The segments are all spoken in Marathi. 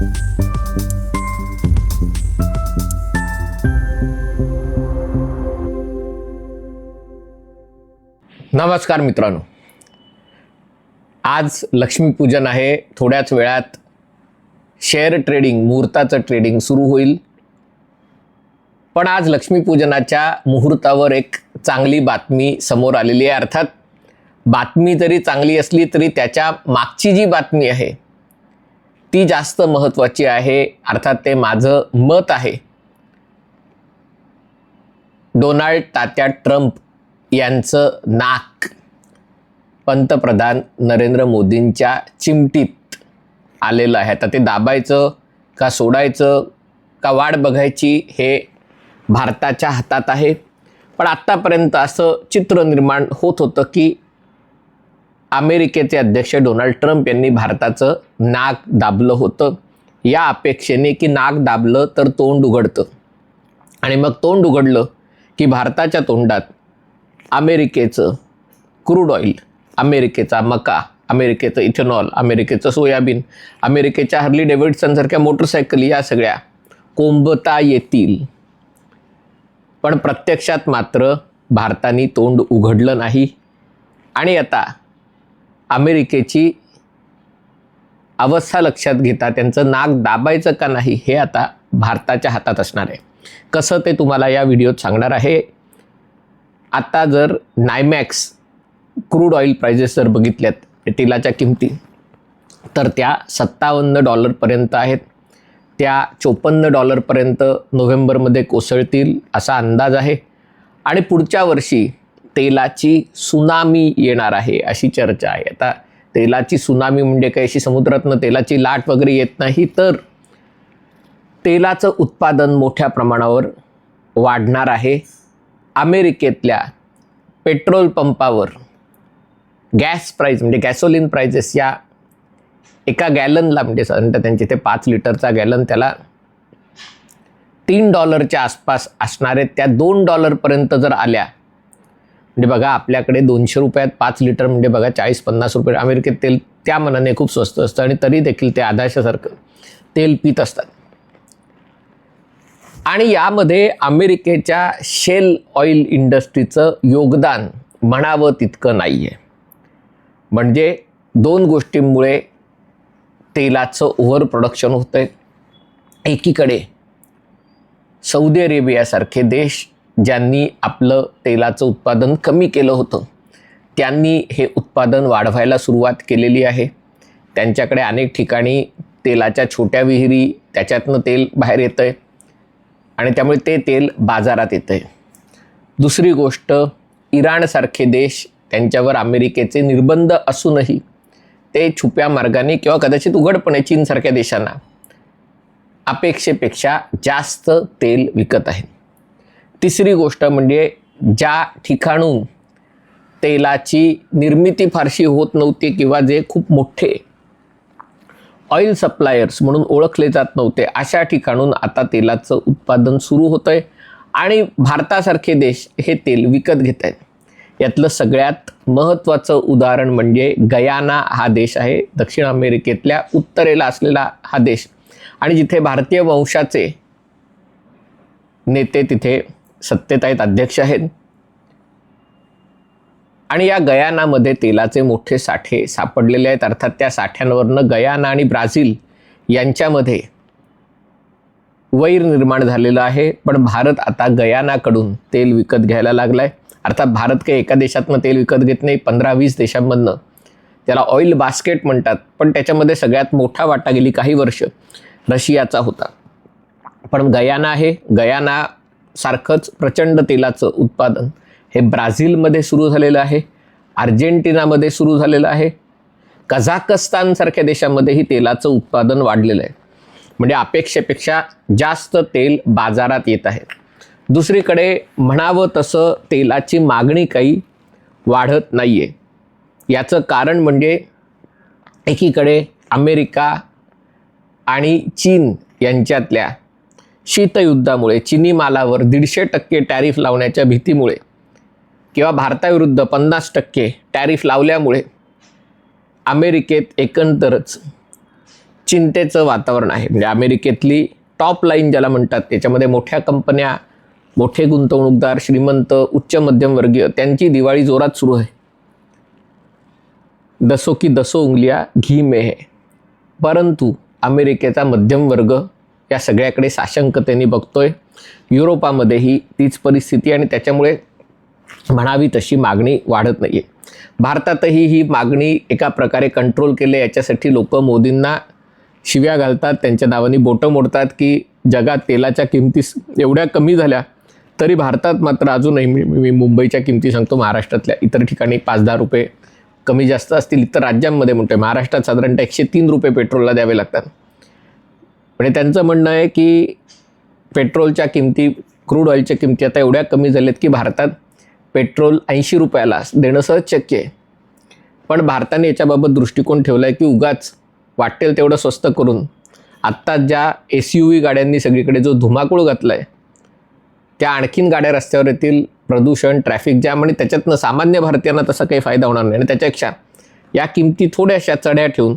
नमस्कार मित्रांनो. आज लक्ष्मीपूजन आहे. थोड्याच वेळात शेअर ट्रेडिंग मुहूर्ताचं ट्रेडिंग सुरू होईल. पण आज लक्ष्मीपूजनाच्या मुहूर्तावर एक चांगली बातमी समोर आलेली आहे. अर्थात बातमी जरी चांगली असली तरी त्याच्या मागची जी बातमी आहे ती जास्त महत्त्वाची आहे. अर्थात ते माझं मत आहे. डोनाल्ड तात्या ट्रम्प यांचं नाक पंतप्रधान नरेंद्र मोदींच्या चिमटीत आलेलं आहे. आता ते दाबायचं का सोडायचं का वाट बघायची हे भारताच्या हातात आहे. पण आत्तापर्यंत असं चित्र निर्माण होत होतं की अमेरिकेचे अध्यक्ष डोनाल्ड ट्रम्प यांनी भारताचं नाक दाबलं होतं. या अपेक्षेने की नाक दाबलं तर तोंड उघडतं. आणि मग तोंड उघडलं की भारताच्या तोंडात अमेरिकेचं क्रूड ऑइल अमेरिकेचा मका अमेरिकेचं इथेनॉल अमेरिकेचं सोयाबीन अमेरिकेच्या हर्ली डेव्हिडसनसारख्या मोटरसायकल या सगळ्या कोंबता येतील. पण प्रत्यक्षात मात्र भारताने तोंड उघडलं नाही. आणि आता अमेरिकेची अवस्था लक्षात घेता त्यांचं नाक दाबायचं का नाही हे आता भारताच्या हातात असणार आहे. कसं ते तुम्हाला या व्हिडिओत सांगणार आहे? आता जर नायमॅक्स क्रूड ऑइल प्राइजेस जर बघितल्यात तेलाच्या किमती तर त्या सत्तावन्न डॉलरपर्यंत आहेत. त्या चोपन्न डॉलरपर्यंत नोव्हेंबरमध्ये कोसळतील असा अंदाज आहे. आणि पुढच्या वर्षी तेलाची सुनामी येणार आहे अशी चर्चा आहे. आता तेलाची सुनामी म्हणजे काही अशी समुद्रातनं तेलाची लाट वगैरे येत नाही तर तेलाचं उत्पादन मोठ्या प्रमाणावर वाढणार आहे. अमेरिकेतल्या पेट्रोल पंपावर गॅस प्राईज म्हणजे गॅसोलिन प्राइजेस या एका गॅलनला म्हणजे साधारणतः त्यांचे ते पाच लिटरचा गॅलन त्याला तीन डॉलरच्या आसपास असणारे त्या दोन डॉलरपर्यंत जर आल्या म्हणजे बघा आपल्याकडे दोनशे रुपयात पाच लिटर म्हणजे बघा चाळीस पन्नास रुपये अमेरिकेत तेल त्या मनाने खूप स्वस्त असतं आणि तरी देखील ते आदाशासारखं तेल पित असतात. आणि यामध्ये अमेरिकेच्या शेल ऑइल इंडस्ट्रीचं योगदान म्हणावं तितकं नाही आहे म्हणजे दोन गोष्टींमुळे तेलाचं ओव्हर प्रोडक्शन होतं आहे एकीकडे सौदी अरेबियासारखे देश ज्यांनी आपलं तेलाचं उत्पादन कमी केलं होतं त्यांनी हे उत्पादन वाढवायला सुरुवात केलेली आहे. त्यांच्याकडे अनेक ठिकाणी तेलाच्या छोट्या विहिरी त्याच्यातनं तेल बाहेर येतं आहे आणि त्यामुळे ते तेल बाजारात येतं आहे दुसरी गोष्ट इराणसारखे देश त्यांच्यावर अमेरिकेचे निर्बंध असूनही ते छुप्या मार्गाने किंवा कदाचित उघडपणे चीनसारख्या देशांना अपेक्षेपेक्षा जास्त तेल विकत आहेत. तिसरी गोष्ट म्हणजे ज्या ठिकाणून तेलाची निर्मिती फारशी होत नव्हती किंवा जे खूप मोठे ऑइल सप्लायर्स म्हणून ओळखले जात नव्हते अशा ठिकाणून आता तेलाचं उत्पादन सुरू होतं आहे आणि भारतासारखे देश हे तेल विकत घेत आहेत. यातलं सगळ्यात महत्त्वाचं उदाहरण म्हणजे गयाना हा देश आहे. दक्षिण अमेरिकेतल्या उत्तरेला असलेला हा देश. आणि जिथे भारतीय वंशाचे नेते तिथे सत्तेत आहेत अध्यक्ष आहेत. आणि या गयानामध्ये तेलाचे मोठे साठे सापडलेले आहेत. अर्थात त्या साठ्यांवरनं गयाना आणि ब्राझील यांच्यामध्ये वैर निर्माण झालेलं आहे. पण भारत आता गयानाकडून तेल विकत घ्यायला लागला आहे अर्थात भारत काही एका देशातनं तेल विकत घेत नाही पंधरा वीस देशांमधनं. त्याला ऑइल बास्केट म्हणतात. पण त्याच्यामध्ये सगळ्यात मोठा वाटा गेली काही वर्ष रशियाचा होता. पण गयाना आहे. गयाना सारखंच प्रचंड तेलाचं उत्पादन हे ब्राझीलमध्ये सुरू झालेलं आहे अर्जेंटिनामध्ये सुरू झालेलं आहे. कझाकस्तानसारख्या देशामध्येही तेलाचं उत्पादन वाढलेलं आहे. म्हणजे अपेक्षेपेक्षा जास्त तेल बाजारात येत आहे. दुसरीकडे म्हणावं तसं तेलाची मागणी काही वाढत नाही आहे याचं कारण म्हणजे एकीकडे अमेरिका आणि चीन यांच्यातल्या शीतयुद्धामुळे चिनी मालावर दीडशे टक्के टॅरिफ लावण्याच्या भीतीमुळे किंवा भारताविरुद्ध पन्नास टक्के टॅरिफ लावल्यामुळे अमेरिकेत एकंदरच चिंतेचं वातावरण आहे. म्हणजे अमेरिकेतली टॉप लाईन ज्याला म्हणतात त्याच्यामध्ये मोठ्या कंपन्या मोठे गुंतवणूकदार श्रीमंत उच्च मध्यमवर्गीय त्यांची दिवाळी जोरात सुरू आहे. दसो की दसो उंगलिया घी मे है. परंतु अमेरिकेचा मध्यम वर्ग या सगळ्याकडे साशंकतेने बघतोय. युरोपामध्येही तीच परिस्थिती आणि त्याच्यामुळे म्हणावी तशी मागणी वाढत नाही आहे भारतातही ही मागणी एका प्रकारे कंट्रोल केले याच्यासाठी लोक मोदींना शिव्या घालतात त्यांच्या नावाने बोटं मोडतात की जगात तेलाच्या किमती एवढ्या कमी झाल्या तरी भारतात मात्र अजूनही मी मी मुंबईच्या किमती सांगतो महाराष्ट्रातल्या इतर ठिकाणी पाच दहा रुपये कमी जास्त असतील इतर राज्यांमध्ये म्हणतोय महाराष्ट्रात साधारणतः एकशे तीन रुपये पेट्रोलला द्यावे लागतात. म्हणजे त्यांचं म्हणणं आहे की पेट्रोलच्या किमती क्रूड ऑइलच्या किमती आता एवढ्या कमी झाल्यात की भारतात पेट्रोल ऐंशी रुपयाला देणं सहज शक्य आहे. पण भारताने याच्याबाबत दृष्टिकोन ठेवला आहे की उगाच वाटेल तेवढं स्वस्त करून आत्ता ज्या एस यू व्ही गाड्यांनी सगळीकडे जो धुमाकूळ घातला आहे त्या आणखीन गाड्या रस्त्यावर येतील प्रदूषण ट्रॅफिक जॅम आणि त्याच्यातनं सामान्य भारतीयांना तसा काही फायदा होणार नाही. आणि त्याच्यापेक्षा या किमती थोड्याशा चढ्या ठेवून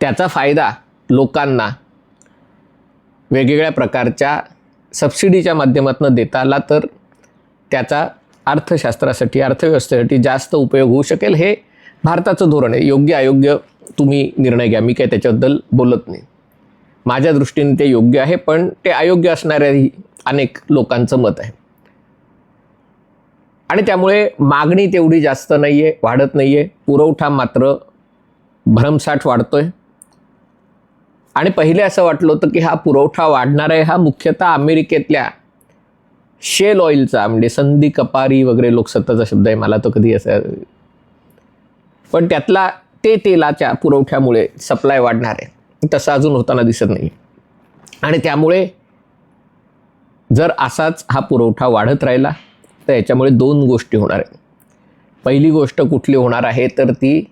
त्याचा फायदा लोकांना वेगवेगळ्या प्रकारच्या सबसिडीच्या माध्यमातून देता आला तर त्याचा अर्थशास्त्रासाठी अर्थव्यवस्थेसाठी जास्त उपयोग होऊ शकेल हे भारताचं धोरण आहे. योग्य अयोग्य तुम्ही निर्णय घ्या. मी काही त्याच्याबद्दल बोलत नाही. माझ्या दृष्टीने ते योग्य आहे पण ते अयोग्य असणाऱ्याही अनेक लोकांचं मत आहे. आणि त्यामुळे मागणी तेवढी जास्त नाही आहे वाढत नाही आहे पुरवठा मात्र भरमसाठ वाढतो आहे आणि पहिले असं वाटलं होतं की हा पुरवठा वाढणार आहे. हा मुख्यतः अमेरिकेतल्या शेल ऑइलचा म्हणजे संधी कपारी वगैरे लोकसत्ताचा शब्द आहे मला तो कधी असं पण त्यातला ते तेलाच्या पुरवठ्यामुळे सप्लाय वाढणार आहे. तसं अजून होताना दिसत नाही आणि त्यामुळे जर असाच हा पुरवठा वाढत राहिला तर याच्यामुळे दोन गोष्टी होणार आहेत. पहिली गोष्ट कुठली होणार आहे तर ती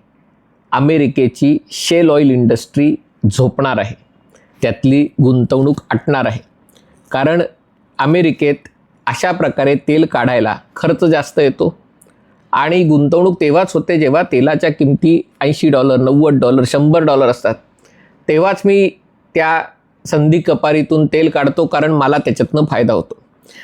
अमेरिकेची शेल ऑइल इंडस्ट्री झोपणार आहे. त्यातली गुंतवणूक आटणार आहे. कारण अमेरिकेत अशा प्रकारे तेल काढायला खर्च जास्त येतो आणि गुंतवणूक तेव्हाच होते जेव्हा तेलाच्या किमती ऐंशी डॉलर नव्वद डॉलर शंभर डॉलर असतात. तेव्हाच मी त्या संधी कपारीतून तेल काढतो कारण मला त्याच्यातनं फायदा होतो.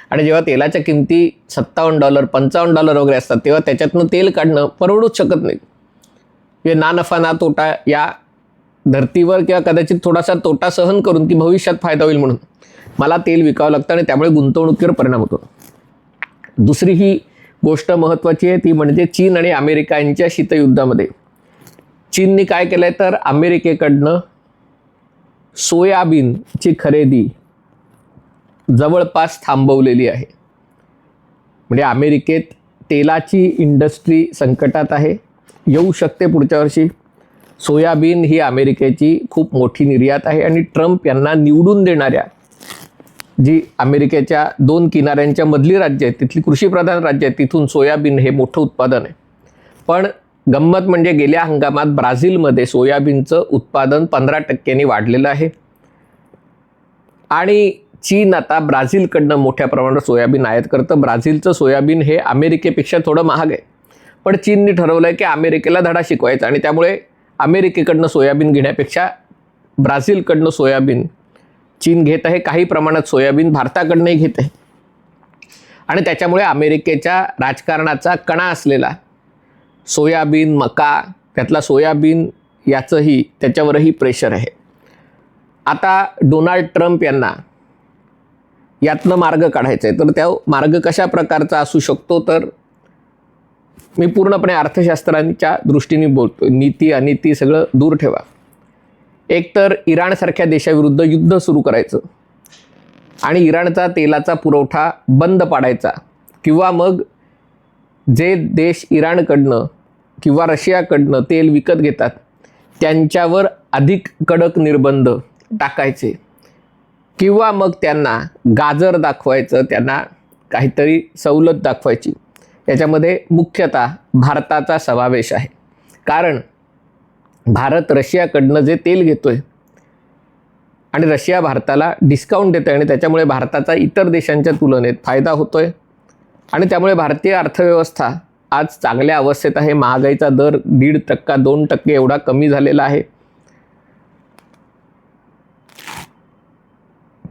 आणि जेव्हा तेलाच्या किमती सत्तावन्न डॉलर पंचावन्न डॉलर वगैरे असतात तेव्हा त्याच्यातनं तेल काढणं परवडूच शकत नाही. म्हणजे हे ना नफा ना तोटा या धर्तीवर किंवा कदाचित थोडासा तोटा सहन करून की भविष्यात फायदा होईल म्हणून. मला तेल विकावं लागतं आणि त्यामुळे गुंतवणुकीवर परिणाम होतो. दुसरी ही गोष्ट महत्त्वाची आहे ती म्हणजे चीन आणि अमेरिका यांच्या शीतयुद्धामध्ये. चीनने काय केलं आहे तर अमेरिकेकडनं सोयाबीनची खरेदी जवळपास थांबवलेली आहे. म्हणजे अमेरिकेत तेलाची इंडस्ट्री संकटात आहे. येऊ शकते पुढच्या वर्षी. सोयाबीन ही अमेरिकेची खूप मोठी निर्यात आहे आणि ट्रम्प यांना निवडून देणाऱ्या जी अमेरिकेच्या दोन किनाऱ्यांच्या मधली राज्य आहेत तिथली कृषीप्रधान राज्य आहेत तिथून सोयाबीन हे मोठं उत्पादन आहे. पण गंमत म्हणजे गेल्या हंगामात ब्राझीलमध्ये सोयाबीनचं उत्पादन पंधरा टक्क्यांनी वाढलेलं आहे. आणि चीन आता ब्राझीलकडनं मोठ्या प्रमाणात सोयाबीन आयात करतं. ब्राझीलचं सोयाबीन हे अमेरिकेपेक्षा थोडं महाग आहे. पण चीनने ठरवलं आहे की अमेरिकेला धडा शिकवायचा आणि त्यामुळे अमेरिकेकडनं सोयाबीन घेण्यापेक्षा ब्राझीलकडनं सोयाबीन चीन घेत आहे काही प्रमाणात सोयाबीन भारताकडनंही घेत आहे. आणि त्याच्यामुळे अमेरिकेच्या राजकारणाचा कणा असलेला सोयाबीन मका त्यातला सोयाबीन याचंही त्याच्यावरही प्रेशर आहे. आता डोनाल्ड ट्रम्प यांना यातनं मार्ग काढायचा आहे तर त्या मार्ग कशा प्रकारचा असू शकतो? तर मी पूर्णपणे अर्थशास्त्रांच्या दृष्टीने बोलतो नीती अनिती सगळं दूर ठेवा. एकतर इराणसारख्या देशाविरुद्ध युद्ध सुरू करायचं आणि इराणचा तेलाचा पुरवठा बंद पाडायचा किंवा मग जे देश इराणकडनं किंवा रशियाकडनं तेल विकत घेतात त्यांच्यावर अधिक कडक निर्बंध टाकायचे किंवा मग त्यांना गाजर दाखवायचं त्यांना काहीतरी सवलत दाखवायची. त्याच्यामध्ये मुख्यतः भारताचा समावेश आहे. कारण भारत रशियाकडनं जे तेल घेतो आहे आणि रशिया भारताला डिस्काउंट देतं आणि त्याच्यामुळे भारताचा इतर देशांच्या तुलनेत फायदा होतो आहे आणि त्यामुळे भारतीय अर्थव्यवस्था आज चांगल्या अवस्थेत आहे. महागाईचा दर दीड टक्का दोन टक्के एवढा कमी झालेला आहे.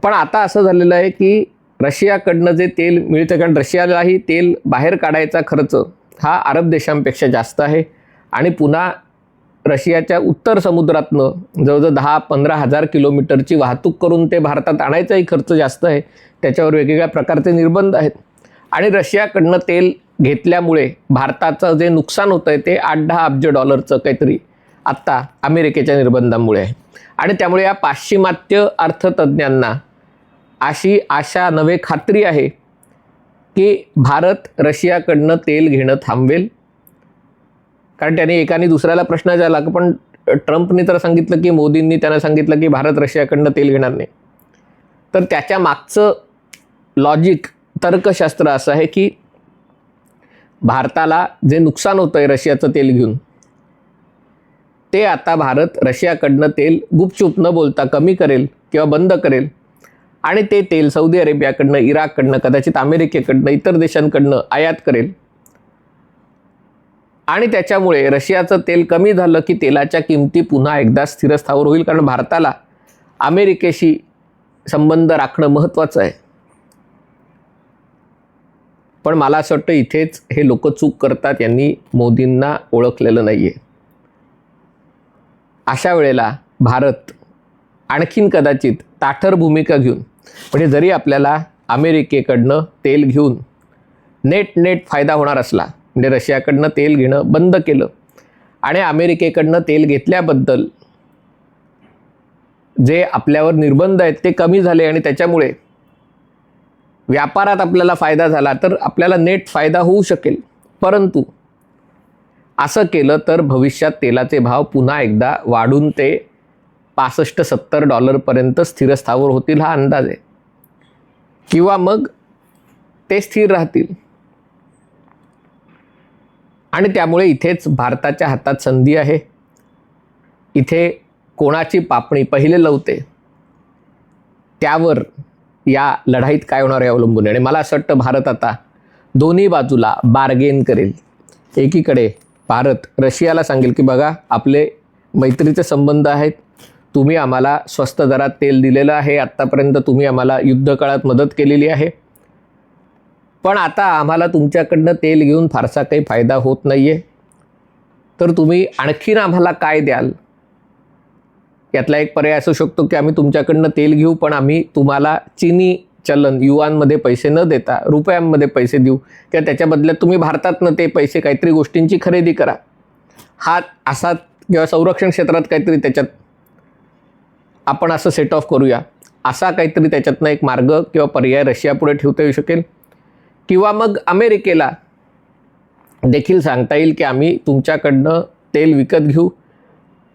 पण आता असं झालेलं आहे की रशियाकडनं जे तेल मिळतं कारण रशियालाही तेल बाहेर काढायचा खर्च हा अरब देशांपेक्षा जास्त आहे. आणि पुन्हा रशियाच्या उत्तर समुद्रातनं जवळजवळ दहा पंधरा हजार किलोमीटरची वाहतूक करून ते भारतात आणायचाही खर्च जास्त आहे. त्याच्यावर वेगवेगळ्या प्रकारचे निर्बंध आहेत. आणि रशियाकडनं तेल घेतल्यामुळे भारताचं जे नुकसान होतं आहे ते आठ दहा अब्ज डॉलरचं काहीतरी आत्ता अमेरिकेच्या निर्बंधांमुळे आहे. आणि त्यामुळे या पाश्चिमात्य अर्थतज्ज्ञांना अशी आशा नवे खात्री आहे की भारत रशियाकडनं तेल घेणं थांबवेल. कारण त्याने एकाने दुसऱ्याला प्रश्न झाला पण ट्रम्पने तर सांगितलं की मोदींनी त्यांना सांगितलं की भारत रशियाकडनं तेल घेणार नाही. तर त्याच्या मागचं लॉजिक तर्कशास्त्र असं आहे की भारताला जे नुकसान होतं आहे रशियाचं तेल घेऊन ते आता भारत रशियाकडनं तेल गुपचूप न बोलता कमी करेल किंवा बंद करेल. आणि ते तेल सौदी अरेबियाकडनं इराककडनं कदाचित अमेरिकेकडनं इतर देशांकडनं आयात करेल. आणि त्याच्यामुळे रशियाचं तेल कमी झालं की तेलाच्या किमती पुन्हा एकदा स्थिरस्थावर होईल कारण भारताला अमेरिकेशी संबंध राखणं महत्त्वाचं आहे. पण मला असं वाटतं इथेच हे लोक चूक करतात यांनी मोदींना ओळखलेलं नाही आहे अशा वेळेला भारत आणखीन कदाचित ताठर भूमिका घेऊन म्हणजे जरी आपल्याला अमेरिकेकडनं तेल घेऊन नेट नेट फायदा होणार असला म्हणजे रशियाकडनं तेल घेणं बंद केलं आणि अमेरिकेकडनं तेल घेतल्याबद्दल जे आपल्यावर निर्बंध आहेत ते कमी झाले आणि त्याच्यामुळे व्यापारात आपल्याला फायदा झाला तर आपल्याला नेट फायदा होऊ शकेल. परंतु असं केलं तर भविष्यात तेलाचे भाव पुन्हा एकदा वाढून ते पासष्ट सत्तर डॉलरपर्यंत स्थिरस्थावर होतील हा अंदाज आहे. किंवा मग ते स्थिर राहतील. आणि त्यामुळे इथेच भारताच्या हातात संधी आहे. इथे कोणाची पापणी पहिले लवते. त्यावर या लढाईत काय होणार आहे अवलंबून आहे? आणि मला असं वाटतं भारत आता दोन्ही बाजूला बार्गेन करेल. एकीकडे भारत रशियाला सांगेल की बघा आपले मैत्रीचे संबंध आहेत. तुम्ही आम्हाला स्वस्त दरात तेल दिलेलं आहे. आत्तापर्यंत तुम्ही आम्हाला युद्धकाळात मदत केलेली आहे. पण आता आम्हाला तुमच्याकडनं तेल घेऊन फारसा काही फायदा होत नाही आहे तर तुम्ही आणखीन आम्हाला काय द्याल? यातला एक पर्याय असू शकतो की आम्ही तुमच्याकडनं तेल घेऊ पण आम्ही तुम्हाला चिनी चलन युवांमध्ये पैसे न देता रुपयांमध्ये पैसे देऊ. किंवा त्याच्या बदल्यात तुम्ही भारतातनं ते पैसे काहीतरी गोष्टींची खरेदी करा. हा असा किंवा संरक्षण क्षेत्रात काहीतरी त्याच्यात आपण असं सेट ऑफ करूया. असा काहीतरी त्याच्यातनं एक मार्ग किंवा पर्याय रशियापुढे ठेवता येऊ शकेल. किंवा मग अमेरिकेला देखील सांगता येईल की आम्ही तुमच्याकडनं तेल विकत घेऊ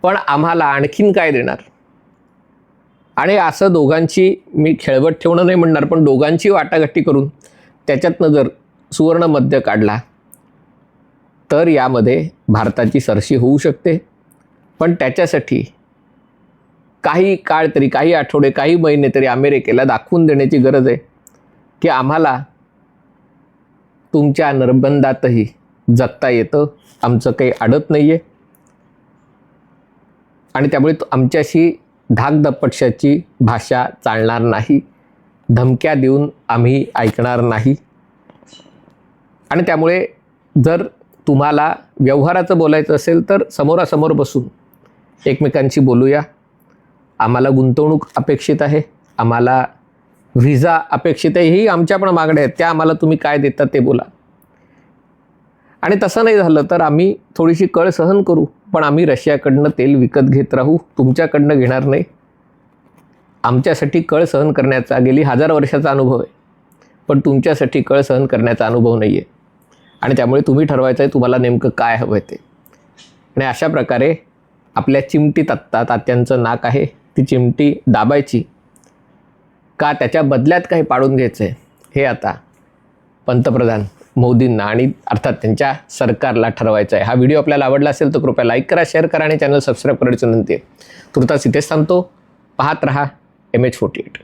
पण आम्हाला आणखीन काय देणार? आणि असं दोघांची मी खेळवट ठेवणं नाही म्हणणार पण दोघांची वाटाघाटी करून त्याच्यातनं जर सुवर्ण मध्य काढला तर यामध्ये भारताची सरशी होऊ शकते. पण त्याच्यासाठी काही काळ तरी काही आठवडे काही महिने तरी अमेरिकेला दाखवून देण्याची गरज आहे की आम्हाला तुमच्या निर्बंधातही जगता येतं. आमचं काही अडत नाही आहे आणि त्यामुळे आमच्याशी धाकधपक्षाची भाषा चालणार नाही. धमक्या देऊन आम्ही ऐकणार नाही. आणि त्यामुळे जर तुम्हाला व्यवहाराचं बोलायचं असेल तर समोरासमोर बसून एकमेकांशी बोलूया. आम्हाला गुंतवणूक अपेक्षित आहे आम्हाला व्हिजा अपेक्षित आहे ही आमच्या पण मागण्या आहेत त्या आम्हाला तुम्ही काय देतात ते बोला. आणि तसं नाही झालं तर आम्ही थोडीशी कळ सहन करू पण आम्ही रशियाकडनं तेल विकत घेत राहू तुमच्याकडनं घेणार नाही. आमच्यासाठी कळ सहन करण्याचा गेली हजार वर्षाचा अनुभव आहे पण तुमच्यासाठी कळ सहन करण्याचा अनुभव नाही आहे आणि त्यामुळे तुम्ही ठरवायचं आहे तुम्हाला नेमकं काय हवं आहे ते. आणि अशा प्रकारे आपल्या चिमटीत आत्ता तात्यांचं नाक आहे ती चिमटी दाबायची. का त्याच्या बदल्यात काही पाडून घ्यायचं आहे हे आता पंतप्रधान मोदींना आणि अर्थात त्यांच्या सरकारला ठरवायचं आहे हा व्हिडिओ आपल्याला आवडला असेल तर कृपया लाईक करा शेअर करा आणि चॅनल सबस्क्राईब करायची विनंती आहे तुर्तास इथेच थांबतो. पाहत रहा एम एच फोर्टी एट